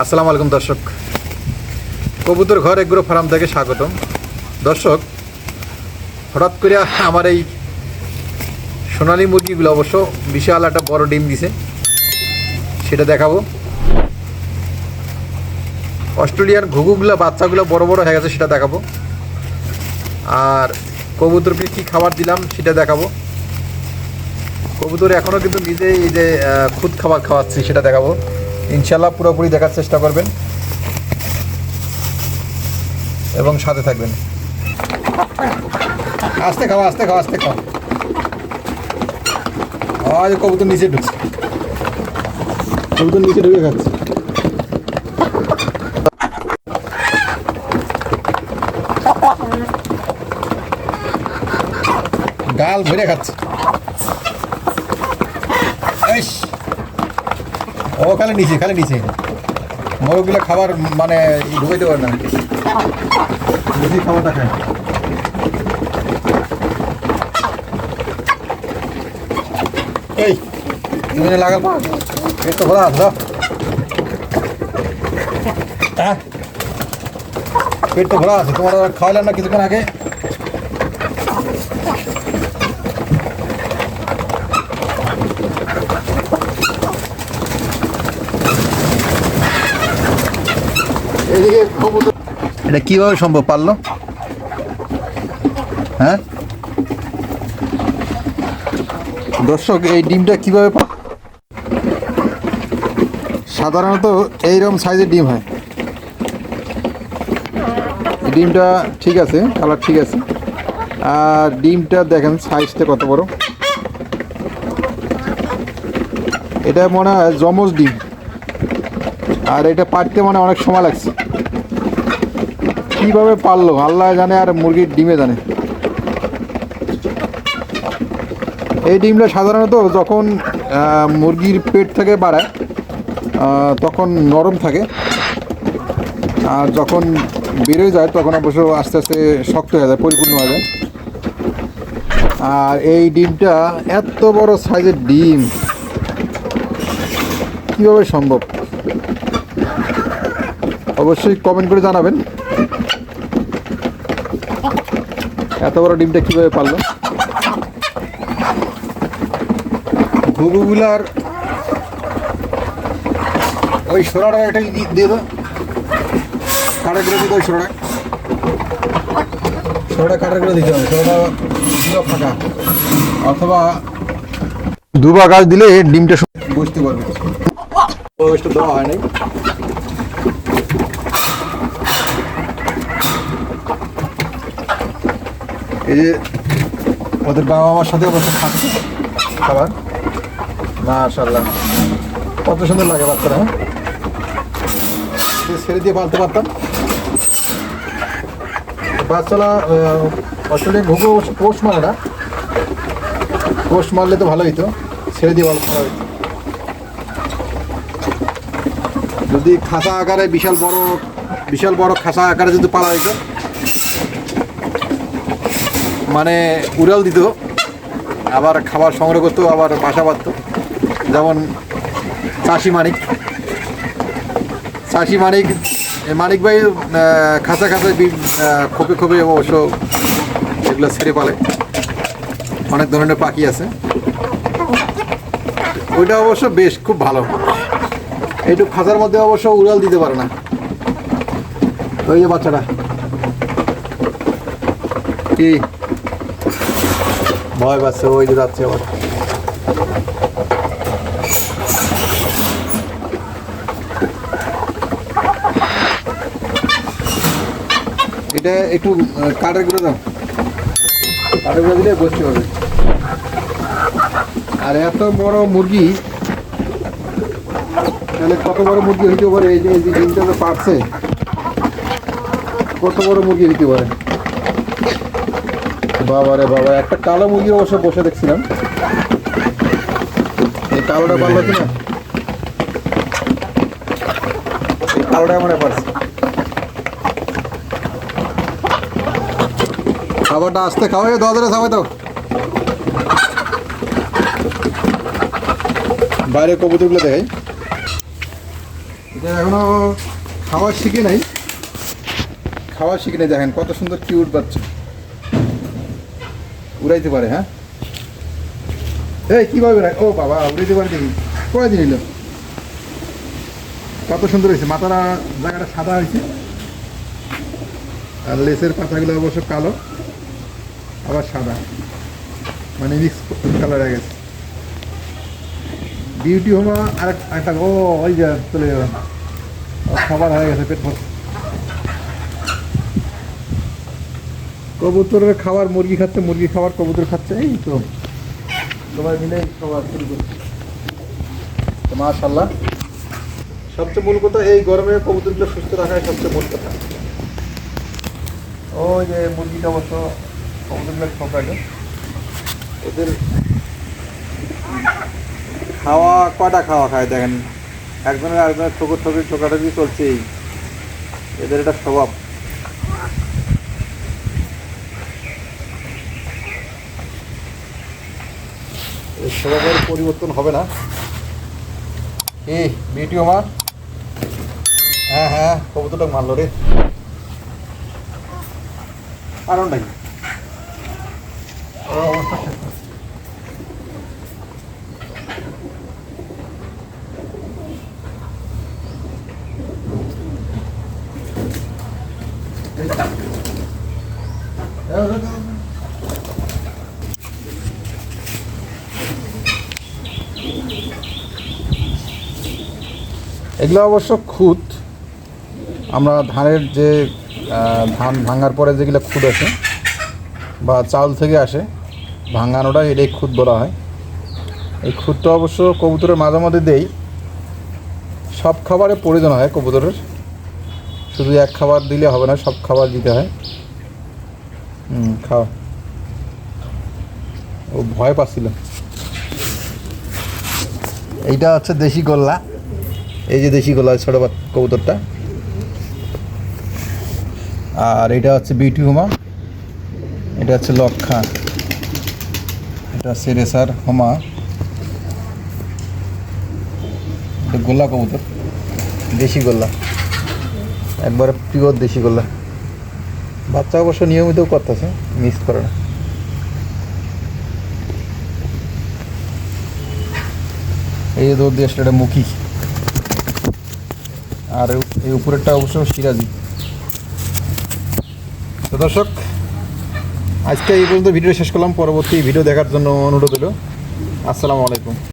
আসসালামু আলাইকুম, দর্শক। কবুতর ঘর এগ্রো ফার্ম থেকে স্বাগতম। দর্শক, হঠাৎ করে আমার এই সোনালী মুরগিগুলো অবশ্য বিশাল একটা বড় ডিম দিছে। সেটা দেখাবো। অস্ট্রেলিয়ান ঘুঘুগুলো, বাচ্চাগুলো বড় বড় হয়ে গেছে, সেটা দেখাবো। আর কবুতরকে কী খাবার দিলাম, সেটা দেখাবো। কবুতর এখনও কিন্তু নিজেই এই যে খুদ খাবার খাওয়াচ্ছি, সেটা দেখাবো। ইনশাল্লাহ পুরোপুরি দেখার চেষ্টা করবেন। এবং সাথে থাকবেন। আস্তে খাওয়া আস্তে খাওয়া আস্তে খাওয়া আজ কবুতর নিচে ঢুকছে। কবুতর নিচে ঢুকে খাচ্ছে। গাল ভরে খাচ্ছে। ও খালি নিচে খালি নিচে। মোরগগুলো খাবার মানে ঢুকাইতে পারে না। বেশি খাবারটা খায়। এই তুমি লাগাল পা। পেট তো খোলা আছে হ্যাঁ? পেট তো খোলা আছে তোমার খাওয়াইলাম না কিছুক্ষণ আগে? এটা কীভাবে সম্ভব পারল? হ্যাঁ? দর্শক, এই ডিমটা কীভাবে সাধারণত এইরকম সাইজের ডিম হয়। ডিমটা ঠিক আছে, কালার ঠিক আছে। আর ডিমটা দেখেন সাইজটা কত বড়। এটা মনে হয় জমজ ডিম। আর এটা পাড়তে মানে অনেক সময় লাগছে। কীভাবে পারল? আল্লাহ জানে আর মুরগির ডিমে জানে। এই ডিমটা সাধারণত যখন মুরগির পেট থেকে বাড়ায় তখন নরম থাকে। আর যখন বেরোয় যায়, তখন অবশ্য আস্তে আস্তে শক্ত হয়ে যায়, পরিপূর্ণ হয়ে যায়। আর এই ডিমটা এত বড় সাইজের ডিম, কীভাবে সম্ভব? অবশ্যই কমেন্ট করে জানাবেন। এত বড় ডিমটা কীভাবে পারল? ঘুঘুগুলার ওই সোনাটা একটা দি- দিয়ে দাও কাটা করে দিতে ওই সোনাটা সোনাটা কাটা করে দিতে হবে দিল ফাঁকা। অথবা দুবার গাছ দিলে ডিমটা বুঝতে পারবে। দেওয়া হয় নাই। এই ওদের বাবা মার সাথে বসে খাচ্ছে খাবার। মাশাল্লাহ কত সুন্দর লাগে বাচ্চারা হ্যাঁ? ছেড়ে দিয়ে পালতে পারতাম। বাচ্চারা অস্ট্রেলিয়া ঘুঘু পোষ মারে না। পোষ মারলে তো ভালো হইতো ছেড়ে দিয়ে ভালো ভালো হইতো যদি খাসা আকারে বিশাল বড় বিশাল বড় খাসা আকারে যদি পালা হইতো মানে উড়াল দিত, আবার খাবার সংগ্রহ করতো, আবার বাসা বাঁধতো। যেমন চাষি মানিক। চাষি মানিক মানিক ভাই খাঁচা খাঁচা খোপে খোপে অবশ্য এগুলো ছেড়ে পালে অনেক ধরনের পাখি আছে। ওইটা অবশ্য বেশ খুব ভালো। এইটু খাঁচার মধ্যে অবশ্য উড়াল দিতে পারে না। ওই যে বাচ্চাটা। কি? ভয় পাচ্ছে, ওই যে যাচ্ছে এটা একটু কাঠের গুঁড়ো দাও। কাঠের গুঁড়ো দিলে বসতে হবে আর এত বড় মুরগি, তাহলে কত বড় মুরগি হইতে পারে? এই যে এই যে তো পারছে। কত বড় মুরগি হইতে পারে? বাবা রে বাবা, একটা কালো মুরগি অবশ্য বসে দেখছিলাম। এই কালোটা পারল কি না এই কালোটা আমার পারছে খাবারটা আসতে খাওয়াই দাও ধরে খাওয়াই দাও। বাইরে কবুতরগুলো দেখাই। এখনও খাওয়া শিখে নাই। খাওয়া শিখে নাই, দেখেন কত সুন্দর কিউট বাচ্চা। উড়াইতে পারে হ্যাঁ? এই, কীভাবে ও বাবা, উড়াইতে পারে দেখি। কয় দিন এলো? কত সুন্দর হয়েছে। মাথাটা, জায়গাটা সাদা হয়েছে। আর লেসের পাতাগুলো অবশ্য কালো, আবার সাদা। মানে মিক্স কালার হয়ে গেছে। বিউটি হোমা আর একটা ও, ওই যা চলে যাবে খাবার হয়ে গেছে পেট ভর্তি। কবুতরের খাবার, মুরগি খাচ্ছে, মুরগি খাবার, কবুতর খাচ্ছে, এই তো। সবাই মিলে খাবার শুরু করছে। তো মাশাল্লাহ সবচেয়ে মূল কথা, এই গরমে কবুতরগুলো সুস্থ রাখাই সবচেয়ে মূল কথা। ওই যে মুরগিটা অবশ্য কবুতরগুলো ঠকালো ওদের খাওয়া, কটা খাওয়া খায় দেখেন? একজনের একজনের ঠোকর ঠোকর, ঠোকাঠুকি চলছেই। এদের এটা স্বভাব। স্বভাবের পরিবর্তন হবে না। কি, বিউটি আমার হ্যাঁ হ্যাঁ কবুতরটা মারলো রে। কারণ নাকি ওর অবস্থা শেষ না। এগুলো অবশ্য খুদ আমরা ধানের যে ধান ভাঙার পরে যেগুলো খুদ আসে বা চাউল থেকে আসে ভাঙানোটা এটাই খুদ বলা হয়। এই খুদটা অবশ্য কবুতরের মাঝে মাঝে দেই সব খাবারে প্রয়োজন হয় কবুতরের। শুধু এক খাবার দিলে হবে না, সব খাবার দিতে হয়। হুম খাও। ও ভয় পাচ্ছিল। এইটা হচ্ছে দেশি গোল্লা। এই যে দেশি গোল্লা ছোটো কবুতরটা। আর এটা হচ্ছে বিউটি হুমা। এটা হচ্ছে লক্ষা। এটা হচ্ছে রেসার হোমা। এটা গোল্লা কবুতর। দেশি গোল্লা। একবারে পিওর দেশি গোল্লা। বাচ্চা অবশ্য নিয়মিত করতেছে মিস করে না। এই দৌড় দিয়ে আসলে এটা মুখী। আর এই উপরেরটা অবশ্য সিরাজি। তো দর্শক, আজকে এই পর্যন্ত ভিডিও শেষ করলাম। পরবর্তী ভিডিও দেখার জন্য অনুরোধ হলো। আসসালামু আলাইকুম।